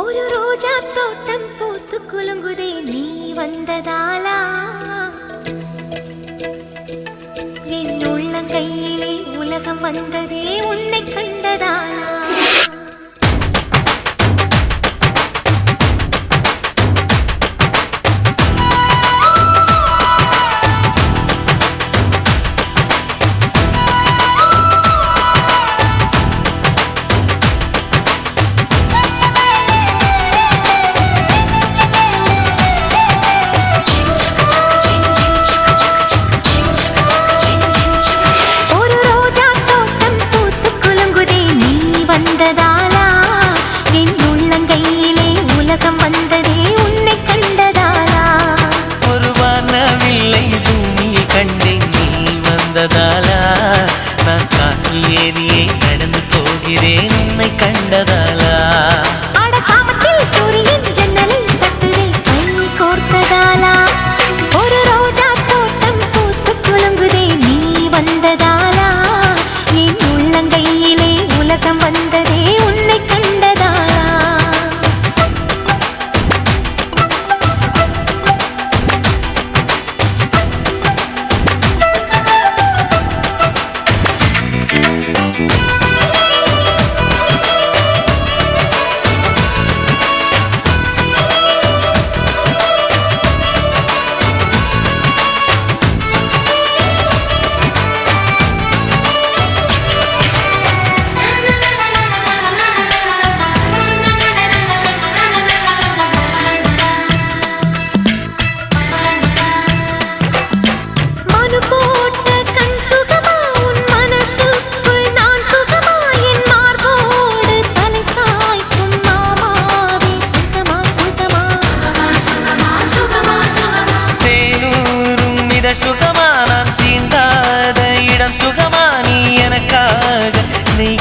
ഒരു റോജാത്തോട്ടം പൂത്തു കുലുങ്കുതേ നീ വന്നതാലാ എന്നുള്ളം കയ്യിലെ ഉലകം വന്നതേ ഉന്നെ കണ്ടതാലാ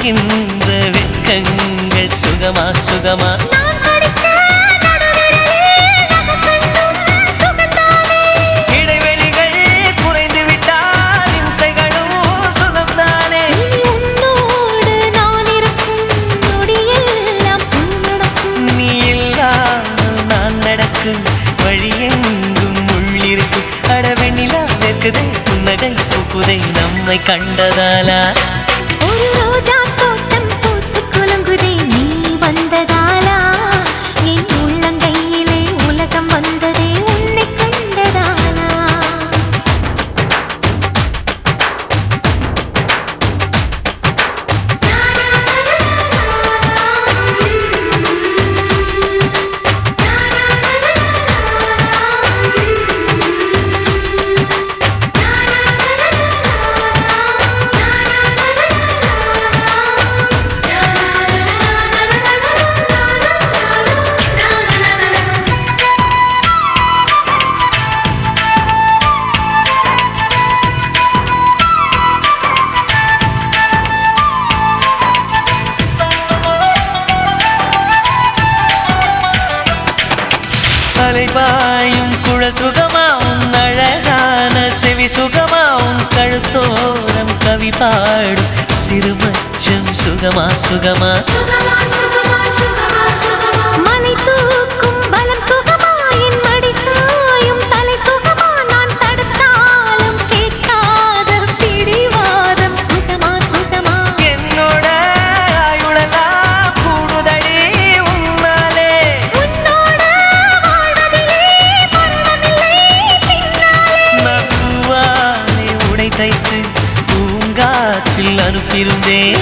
இந்த வெட்கங்கள் சுகமா சுகமா? வழியெங்கும் உள்ளிருக்கு. அடவெண்ணிலா வெக்குதே புன்னகை புக்குதை நம்மை கண்டதாலா? ஒரு 家。மலை பாயும் குழல் சுகமாவும் அழகான செவி சுகமாவும் கழுத்தோரம் கவி பாடும். சிறுமச்சம் சுகமா சுகமா. மலை அனுப்பியிருந்தேன்